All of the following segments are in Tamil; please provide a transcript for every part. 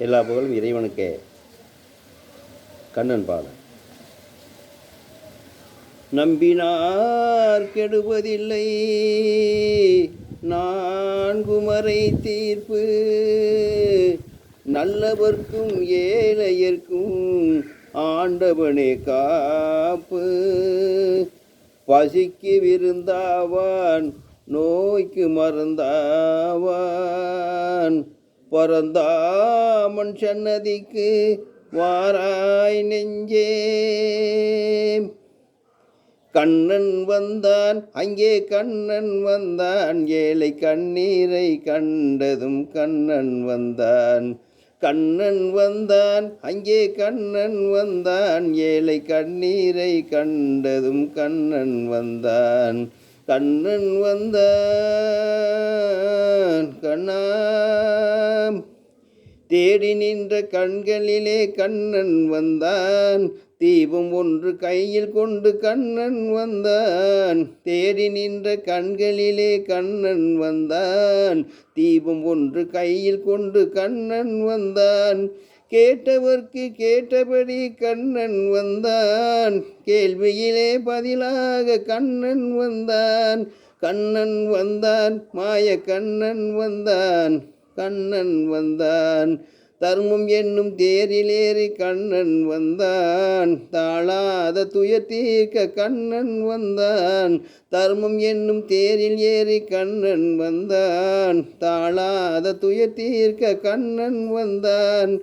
எல்லா புகழும் இறைவனுக்கே. கண்ணன் பாடல் நம்பினார் கெடுவதில்லை. நான்குமறை தீர்ப்பு. நல்லவர்க்கும் ஏழையர்க்கும் ஆண்டவனே காப்பு. பசிக்கு விருந்தாவான் நோய்க்கு மறந்தாவான். பரந்தாமன் சன்னதிக்கு வாராய் நெஞ்சே. கண்ணன் வந்தான் அங்கே கண்ணன் வந்தான் ஏழை கண்ணீரை கண்டதும் கண்ணன் வந்தான். கண்ணன் வந்தான் அங்கே கண்ணன் வந்தான் ஏழை கண்ணீரை கண்டதும் கண்ணன் வந்தான். கண்ணன் வந்தான். கண்ணாம். தேடி நின்ற கண்களிலே கண்ணன் வந்தான். தீபம் ஒன்று கையில் கொண்டு கண்ணன் வந்தான். தேடி நின்ற கண்களிலே கண்ணன் வந்தான். தீபம் ஒன்று கையில் கொண்டு கண்ணன் வந்தான். கேட்டவர்க்கு கேட்டபடி கண்ணன் வந்தான். கேள்வியிலே பதிலாக கண்ணன் வந்தான். கண்ணன் வந்தான் மாய கண்ணன் வந்தான். கண்ணன் வந்தான் தர்மம் என்னும் தேரிலேறி கண்ணன் வந்தான். தாழாத துயர் தீர்க்க கண்ணன் வந்தான். தர்மம் என்னும் தேரில் ஏறி கண்ணன் வந்தான். தாழாத துயர் தீர்க்க கண்ணன் வந்தான்.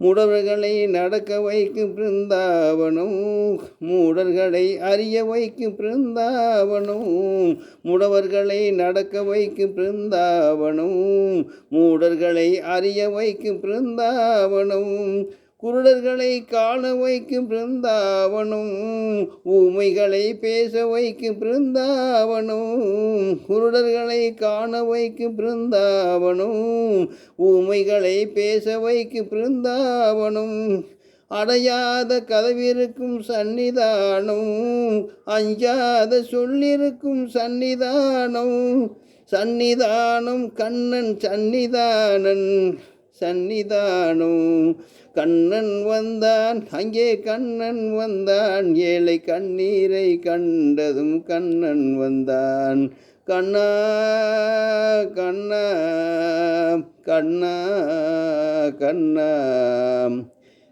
முடவர்களை நடக்க வைக்கும் பிருந்தாவனம் மூடர்களை அறிய வைக்கும் பிருந்தாவனம் முடவர்களை நடக்க வைக்கும் பிருந்தாவனம் மூடர்களை அறிய வைக்கும் பிருந்தாவனம். குருடர்களை காண வைக்கும் பிருந்தாவனும் ஊமைகளை பேச வைக்கும் பிருந்தாவனும் குருடர்களை காண வைக்கும் பிருந்தாவனும் ஊமைகளை பேச வைக்கும் பிருந்தாவனும் அடையாத கதவிருக்கும் சந்நிதானம் அஞ்சாத சொல்லிருக்கும் சந்நிதானம். சந்நிதானம் கண்ணன் சன்னிதானன் சன்னிதானம் கண்ணன் வந்தான். அங்கே கண்ணன் வந்தான். ஏழை கண்ணீரை கண்டதும் கண்ணன் வந்தான். கண்ணா கண்ணா கண்ணா கண்ணா.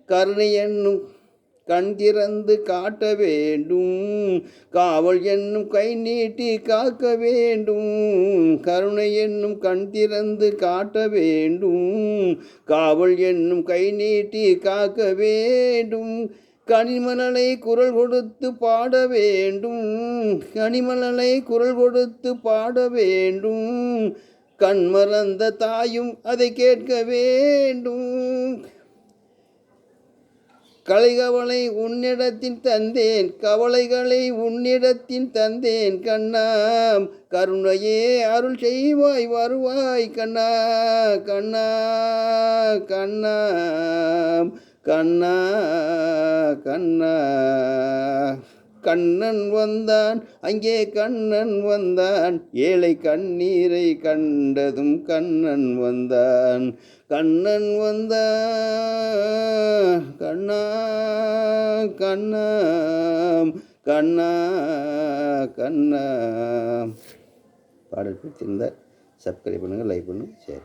கருணை என்னும் கண் திறந்து காட்ட வேண்டும். காவல் என்னும் கை நீட்டி காக்க வேண்டும். கருணை என்னும் கண் திறந்து காட்ட வேண்டும். காவல் என்னும் கை நீட்டி காக்க வேண்டும். கனிமலனை குரல் கொடுத்து பாட வேண்டும். கனிமலனை குரல் கொடுத்து பாட வேண்டும். கண்மறந்த தாயும் அதை கேட்க வேண்டும். கலைகவலை உன்னிடத்தில் தந்தேன் கவலைகளை உன்னிடத்தின் தந்தேன் கண்ணாம் கருணையே அருள் செய்வாய் வருவாய் கண்ணா கண்ணா கண்ணாம் கண்ணா கண்ணா. கண்ணன் வந்தான். அங்கே கண்ணன் வந்தான். ஏழை கண்ணீரை கண்டதும் கண்ணன் வந்தான். கண்ணன் வந்தான் கண்ணா கண்ணா கண்ணா கண்ணா. பாடல் பிடிச்சிருந்தால் சப்ஸ்கிரைப் பண்ணுங்கள் லைக் பண்ணுங்கள் ஷேர்